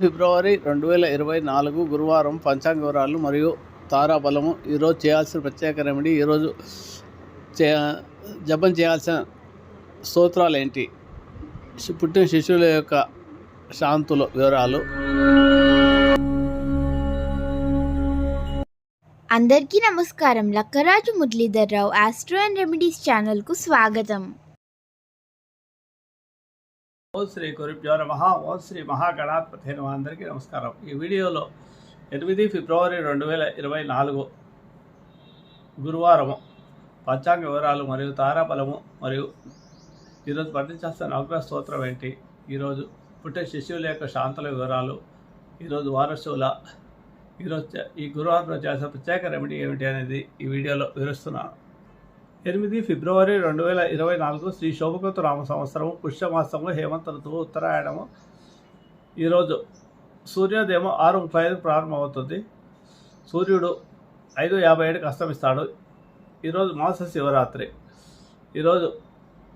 ఫిబ్రవరి రెండు వేల ఇరవై నాలుగు గురువారం పంచాంగ వివరాలు మరియు తారాబలము ఈరోజు చేయాల్సిన ప్రత్యేక రెమెడీ ఈరోజు చే జపం చేయాల్సిన స్తోత్రాలు ఏంటి పుట్టిన శిశువుల యొక్క శాంతుల వివరాలు. అందరికీ నమస్కారం. Lakkaraju Muralidhar Rao astro and remedies ఛానల్కు స్వాగతం. ఓం శ్రీ గురుభ్యో నమ. ఓం శ్రీ మహాగణాధిపతి నమ అందరికీ నమస్కారం. ఈ వీడియోలో ఎనిమిది ఫిబ్రవరి రెండు వేల ఇరవై నాలుగు గురువారము పంచాంగ వివరాలు మరియు తారాబలము మరియు ఈరోజు పఠించాల్సిన నవగ్రహ స్తోత్రం ఏంటి? ఈరోజు పుట్టే శిశువుల యొక్క శాంతుల వివరాలు ఈరోజు వారసుల ఈరోజు ఈ గురువారంలో చేసిన ప్రత్యేక రెమెడీ ఏమిటి అనేది ఈ వీడియోలో వివరిస్తున్నాను. ఎనిమిది ఫిబ్రవరి రెండు వేల ఇరవై నాలుగు శ్రీ శోభకృత రామ సంవత్సరము పుష్యమాసము హేమంత ఋతువు ఉత్తరాయణము. ఈరోజు సూర్యోదయం ఆరు ముప్పై ఐదు ప్రారంభమవుతుంది. సూర్యుడు ఐదు యాభై ఏడుకి అస్తమిస్తాడు. ఈరోజు మాస శివరాత్రి. ఈరోజు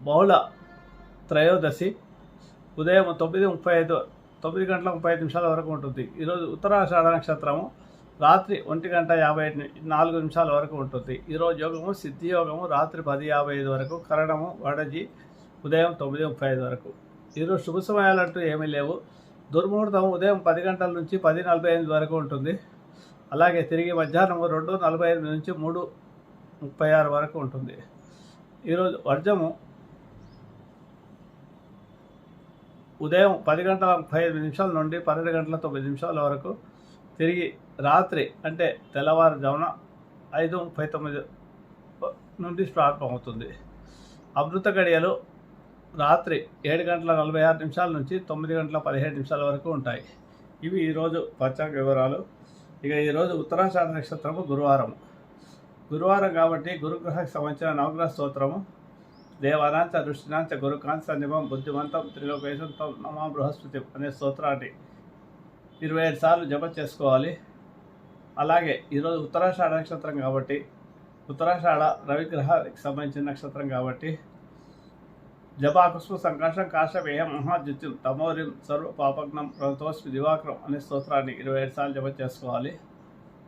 బహుళ త్రయోదశి. ఉదయం తొమ్మిది ముప్పై ఐదు తొమ్మిది గంటల ముప్పై ఐదు నిమిషాల వరకు ఉంటుంది. ఈరోజు ఉత్తరాషాఢ నక్షత్రము రాత్రి ఒంటి గంట యాభై నాలుగు నిమిషాల వరకు ఉంటుంది. ఈరోజు యోగము సిద్ధి యోగము రాత్రి పది యాభై ఐదు వరకు కరణము వడజి ఉదయం తొమ్మిది ముప్పై ఐదు వరకు. ఈరోజు శుభ సమయాలంటూ ఏమీ లేవు. దుర్ముహూర్తం ఉదయం పది గంటల నుంచి పది నలభై ఎనిమిది వరకు ఉంటుంది. అలాగే తిరిగి మధ్యాహ్నం రెండు నలభై ఎనిమిది నుంచి మూడు ముప్పై ఆరు వరకు ఉంటుంది. ఈరోజు వర్జము ఉదయం పది గంటల ముప్పై ఐదు నిమిషాల నుండి పన్నెండు గంటల తొమ్మిది నిమిషాల వరకు తిరిగి రాత్రి అంటే తెల్లవారుజామున ఐదు ముప్పై తొమ్మిది నుండి ప్రారంభమవుతుంది. అమృత గడియలు రాత్రి ఏడు గంటల నలభై ఆరు నిమిషాల నుంచి తొమ్మిది గంటల పదిహేడు నిమిషాల వరకు ఉంటాయి. ఇవి ఈరోజు పంచాంగ వివరాలు. ఇక ఈరోజు ఉత్తరాషాఢ నక్షత్రము గురువారం గురువారం కాబట్టి గురుగ్రహకు సంబంధించిన నవగ్రహ స్తోత్రము. దేవానాంచ దృష్టినాంచ గురుకాంచ నిమం బుద్ధిమంతం త్రిలోకేశంతం నమా బృహస్పతి అనే స్తోత్రాన్ని ఇరవై ఐదు సార్లు జప చేసుకోవాలి. అలాగే ఈరోజు ఉత్తరాషాఢ నక్షత్రం కాబట్టి ఉత్తరాషాఢ రవిగ్రహానికి సంబంధించిన నక్షత్రం కాబట్టి జపాకుష్మ సంకర్షం కాశవేయం మహాద్యుత్యం తమోరిం సర్వ పాపగ్నం ప్రణతోస్మి దివాకరం అనే స్తోత్రాన్ని ఇరవై ఐదు సార్లు జప చేసుకోవాలి.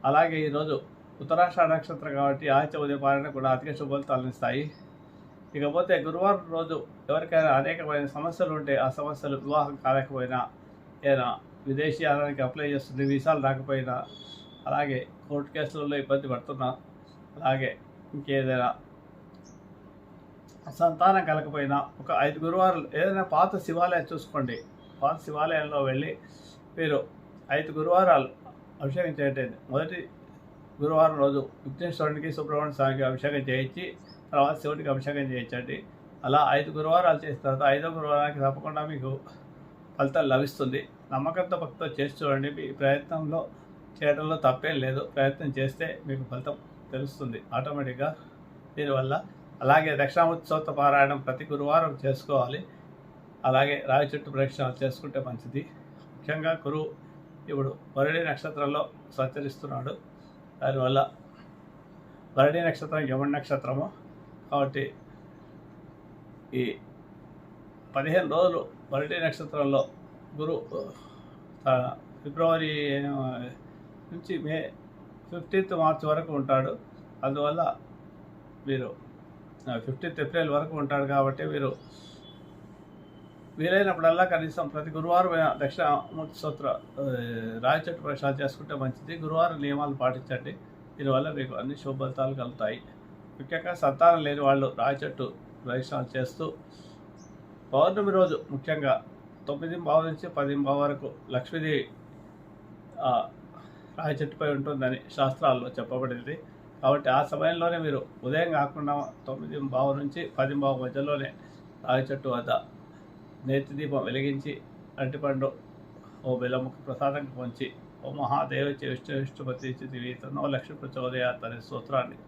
అలాగే ఈరోజు ఉత్తరాషాఢ నక్షత్రం కాబట్టి ఆదిత్య ఉదయపాలన కూడా అధిక శుభఫలితాలను తలనిస్తాయి ఇకపోతే గురువారం రోజు ఎవరికైనా అనేకమైన సమస్యలు ఉంటే ఆ సమస్యలు వివాహం కాలేకపోయినా ఏదైనా విదేశీయానానికి అప్లై చేస్తుంది వీసాలు రాకపోయినా అలాగే కోర్టు కేసులలో ఇబ్బంది పడుతున్నా అలాగే ఇంకేదైనా సంతానం కలకపోయినా ఒక ఐదు గురువారాలు ఏదైనా పాత శివాలయం చూసుకోండి. పాత శివాలయంలో వెళ్ళి మీరు ఐదు గురువారాలు అభిషేకం చేయటం మొదటి గురువారం రోజు విఘ్నేశ్వరునికి సుబ్రహ్మణ్య స్వామికి అభిషేకం చేయించి తర్వాత శివుడికి అభిషేకం చేయించండి. అలా ఐదు గురువారాలు చేసిన తర్వాత ఐదో గురువారానికి తప్పకుండా మీకు ఫలితాలు లభిస్తుంది. నమ్మకంతో భక్తితో చేసి చూడండి. మీ ప్రయత్నంలో చేయడంలో తప్పేం లేదు. ప్రయత్నం చేస్తే మీకు ఫలితం తెలుస్తుంది. ఆటోమేటిక్గా దీనివల్ల అలాగే దక్షిణామూర్తి పారాయణం ప్రతి గురువారం చేసుకోవాలి. అలాగే రావి చెట్టు ప్రదక్షిణాలు చేసుకుంటే మంచిది. ముఖ్యంగా గురువు ఇప్పుడు వరుడి నక్షత్రంలో సంచరిస్తున్నాడు. దానివల్ల వరుడి నక్షత్రం యముడి నక్షత్రము కాబట్టి ఈ పదిహేను రోజులు వరుడి నక్షత్రంలో గురు ఫిబ్రవరి నుంచి మే ఫిఫ్టీన్త్ మార్చ్ వరకు ఉంటాడు. అందువల్ల మీరు ఫిఫ్టీన్త్ ఏప్రిల్ వరకు ఉంటాడు కాబట్టి మీరు వీలైనప్పుడల్లా కనీసం ప్రతి గురువారం అయినా దక్షిణామూర్తి సూత్ర ఆ, చెట్టు ప్రసాదం చేసుకుంటే మంచిది. గురువారం నియమాలు పాటించండి. దీనివల్ల మీకు అన్ని శుభఫలితాలు కలుగుతాయి. ముఖ్యంగా సంతానం లేని వాళ్ళు రాయచెట్టు ప్రదక్షిణాలు చేస్తూ పౌర్ణమి రోజు ముఖ్యంగా తొమ్మిది భావ నుంచి పది భావ వరకు లక్ష్మీదేవి రాయి చెట్టుపై ఉంటుందని శాస్త్రాల్లో చెప్పబడింది. కాబట్టి ఆ సమయంలోనే మీరు ఉదయం కాకుండా తొమ్మిది భావ నుంచి పది భావ మధ్యలోనే రాయి చెట్టు వద్ద నేతి దీపం వెలిగించి అరటిపండు ఓ బెల్లముఖ ప్రసాదంగా పొంచి ఓ మహాదేవ విష్ణు విష్ణుపతి చితివి తన్నో లక్ష్మీ ప్రచోదయాత్ అనే సూత్రాన్ని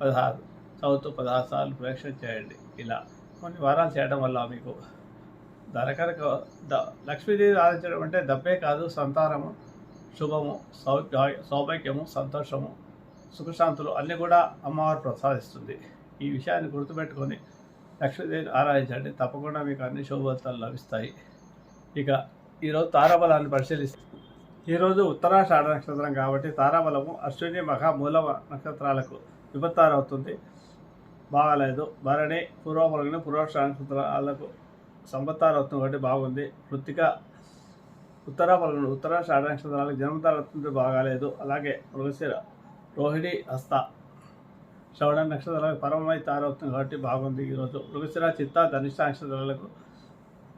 పదహారు చదువుతూ పదహారు సార్లు ప్రేక్షణ చేయండి. ఇలా కొన్ని వారాలు చేయడం వల్ల మీకు ధనకరక ద లక్ష్మీదేవి ఆరాధించడం అంటే డబ్బే కాదు సంతానము శుభము సౌభాగ్యము సంతోషము సుఖశాంతులు అన్నీ కూడా అమ్మవారు ప్రసాదిస్తుంది. ఈ విషయాన్ని గుర్తుపెట్టుకొని లక్ష్మీదేవిని ఆరాధించండి. తప్పకుండా మీకు అన్ని శుభఫలితాలు లభిస్తాయి. ఇక ఈరోజు తారాబలాన్ని పరిశీలిస్తాం ఈరోజు ఉత్తరాషాఢ నక్షత్రం కాబట్టి తారాబలము అశ్విని మహామూల నక్షత్రాలకు విపత్తారవుతుంది. బాగాలేదు. భరణి పూర్వములగిన పూర్వాషాఢ నక్షత్రాలకు సంబత్తారత్వం కాబట్టి బాగుంది. కృత్తిక ఉత్తరాపలము ఉత్తరాషాఢ నక్షత్రాలకు జన్మతారవుతుంది బాగాలేదు. అలాగే మృగశిర రోహిణి హస్త శ్రవణ నక్షత్రాలకు పరమమై తారవుతుంది కాబట్టి బాగుంది ఈరోజు మృగశిర చిత్త ధనిష్ట నక్షత్రాలకు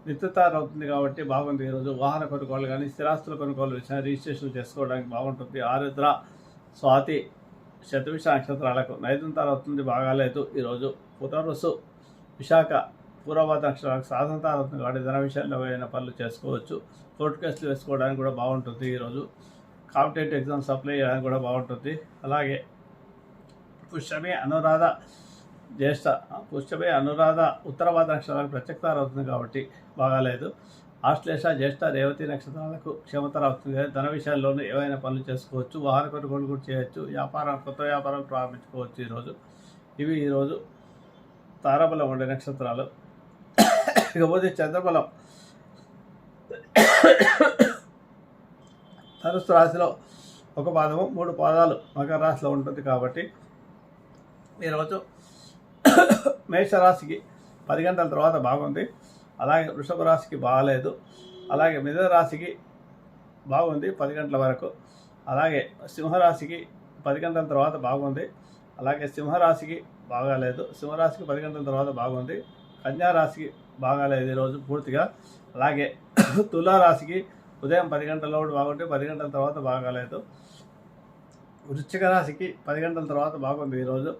నిత్యతారవుతుంది కాబట్టి బాగుంది ఈరోజు వాహన కొనుగోలు కానీ స్థిరాస్తుల కొనుగోలు విషయం రిజిస్ట్రేషన్ చేసుకోవడానికి బాగుంటుంది. ఆరుద్ర స్వాతి శతవిష నక్షత్రాలకు నైదంతార అవుతుంది బాగాలేదు ఈరోజు పునరుసు విశాఖ పూర్వపాత నక్షత్రాలకు స్వాతంత్రం అవుతుంది కాబట్టి ధన విషయాల్లో ఏదైనా పనులు చేసుకోవచ్చు. కోర్టు కేసులు వేసుకోవడానికి కూడా బాగుంటుంది ఈరోజు. కాంపిటేటివ్ ఎగ్జామ్స్ అప్లై చేయడానికి కూడా బాగుంటుంది. అలాగే పుష్యమే అనురాధ జ్యేష్ఠ పుష్యమే అనురాధ ఉత్తరవాద నక్షత్రాలకు ప్రత్యక్తార అవుతుంది కాబట్టి బాగాలేదు. ఆశ్లేష జ్యేష్ఠ రేవతి నక్షత్రాలకు క్షమతర అవుతుంది కానీ ధన విషయాల్లోనూ ఏవైనా పనులు చేసుకోవచ్చు. వాహన కొనుగోలు కూడా చేయొచ్చు. వ్యాపారం కొత్త వ్యాపారం ప్రారంభించుకోవచ్చు ఈరోజు. ఇవి ఈరోజు తారాబలం ఉండే నక్షత్రాలు. ఇకపోతే చంద్రబలం. ధనుసు రాశిలో ఒక పాదము మూడు పాదాలు మకర రాశిలో ఉంటుంది కాబట్టి ఈరోజు మేషరాశికి పది గంటల తర్వాత బాగుంది. అలాగే వృషభ రాశికి బాగాలేదు. అలాగే మిథున రాశికి బాగుంది పది గంటల వరకు. అలాగే సింహరాశికి పది గంటల తర్వాత బాగుంది. అలాగే సింహరాశికి బాగాలేదు. సింహరాశికి పది గంటల తర్వాత బాగుంది. కన్యారాశికి బాగాలేదు ఈరోజు పూర్తిగా. అలాగే తులారాశికి ఉదయం పది గంటల లోపు బాగుంటే పది గంటల తర్వాత బాగాలేదు వృశ్చిక రాశికి పది గంటల తర్వాత బాగుంది ఈరోజు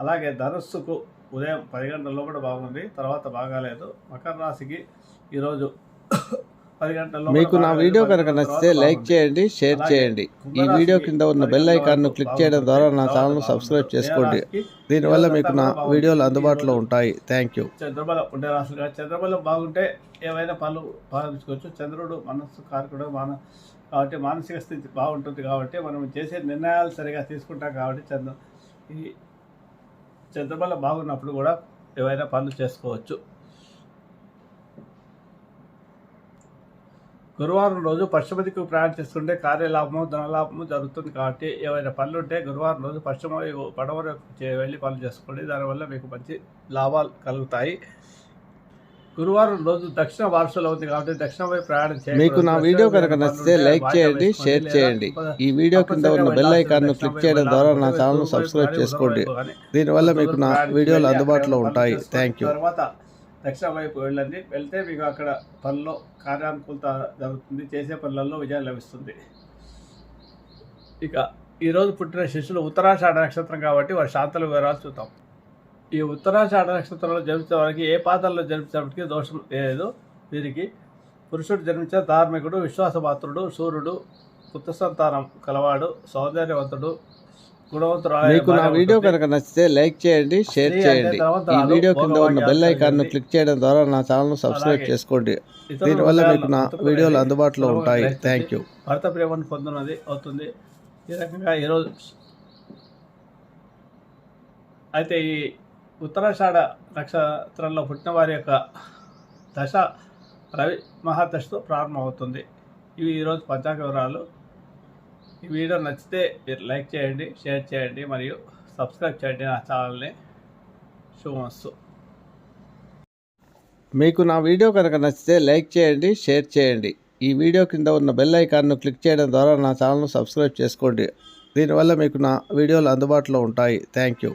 అలాగే ధనుస్సుకు ఉదయం పది గంటల లోపల బాగుంది. తర్వాత బాగాలేదు మకర రాశికి ఈరోజు పది మీకు నా వీడియో కనుక నచ్చితే లైక్. చేయండి షేర్ చేయండి ఈ వీడియో కింద ఉన్న బెల్ ఐకాన్ను క్లిక్ చేయడం. ద్వారా నా తర్వాత ఛానల్ బాగుంటుంది. సబ్స్క్రైబ్ చేసుకోండి దీనివల్ల మీకు నా వీడియోలు. అందుబాటులో ఉంటాయి థ్యాంక్ యూ చంద్రబలం ఉండే రాశులుగా చంద్రబలం బాగుంటే ఏవైనా పనులు ప్రారంభించుకోవచ్చు చంద్రుడు మనస్సు కారకుడు మన కాబట్టి మానసిక స్థితి బాగుంటుంది కాబట్టి మనం చేసే నిర్ణయాలు సరిగా తీసుకుంటాం కాబట్టి చంద్ర ఈ చంద్రబలం బాగున్నప్పుడు కూడా ఏవైనా పనులు చేసుకోవచ్చు గురువారం రోజు పశ్చిమ దిక్కు ప్రయాణం చేస్తుంటే కార్యలాభము ధనలాభము జరుగుతుంది కాబట్టి ఏవైనా పనులు ఉంటే గురువారం రోజు పశ్చిమ వైపు పడవ వైపు చే- వెళ్ళి పనులు చేసుకోండి. దానివల్ల మీకు మంచి లాభాలు కలుగుతాయి. గురువారం రోజు దక్షిణ వారసులో ఉంది కాబట్టి దక్షిణ వైపు ప్రయాణం చేయండి. మీకు నా వీడియో కనుక నచ్చితే లైక్ చేయండి షేర్ చేయండి. ఈ వీడియో కింద ఉన్న బెల్ ఐకాన్ను క్లిక్ చేయడం ద్వారా నా ఛానల్ సబ్స్క్రైబ్ చేసుకోండి. దీనివల్ల మీకు నా వీడియోలు అందుబాటులో ఉంటాయి. థ్యాంక్ యూ తర్వాత దక్షిణ వైపు వెళ్ళండి. వెళ్తే మీకు అక్కడ పనిలో కార్యానుకూలత జరుగుతుంది. చేసే పనులలో విజయం లభిస్తుంది. ఇక ఈరోజు పుట్టిన శిష్యులు ఉత్తరాషాఢ నక్షత్రం కాబట్టి వారి శాంతల వివరాలు చూద్దాం. ఈ ఉత్తరాషాఢ నక్షత్రంలో జన్మించిన వారికి ఏ పాత్రలో జన్మించినప్పటికీ దోషం లేదు. వీరికి పురుషుడు జన్మించిన ధార్మికుడు విశ్వాసపాత్రుడు సూర్యుడు పుత్ర సంతానం కలవాడు సౌందర్యవంతుడు మీకు నా వీడియో కనుక నచ్చితే లైక్ చేయండి షేర్ చేయండి. ఈ వీడియో కింద ఉన్న బెల్ ఐకాన్ను క్లిక్ చేయడం ద్వారా నా ఛానల్ సబ్స్క్రైబ్ చేసుకోండి. దీనివల్ల మీకు నా వీడియోలు అందుబాటులో ఉంటాయి. థ్యాంక్ యూ భర్త ప్రేమను పొందినది అవుతుంది. ఈ రకంగా ఈరోజు అయితే ఈ ఉత్తరాషాఢ నక్షత్రంలో పుట్టిన వారి యొక్క దశ రవి మహాదశతో ప్రారంభమవుతుంది. ఇవి ఈరోజు పంచాంగ వివరాలు. ఈ వీడియో నచ్చితే మీరు లైక్ చేయండి షేర్ చేయండి మరియు సబ్స్క్రైబ్ చేయండి నా ఛానల్ని. శుభమస్తు. మీకు నా వీడియో కనుక నచ్చితే లైక్ చేయండి షేర్ చేయండి. ఈ వీడియో కింద ఉన్న బెల్ ఐకాన్ను క్లిక్ చేయడం ద్వారా నా ఛానల్ను సబ్స్క్రైబ్ చేసుకోండి. దీనివల్ల మీకు నా వీడియోలు అందుబాటులో ఉంటాయి. Thank you.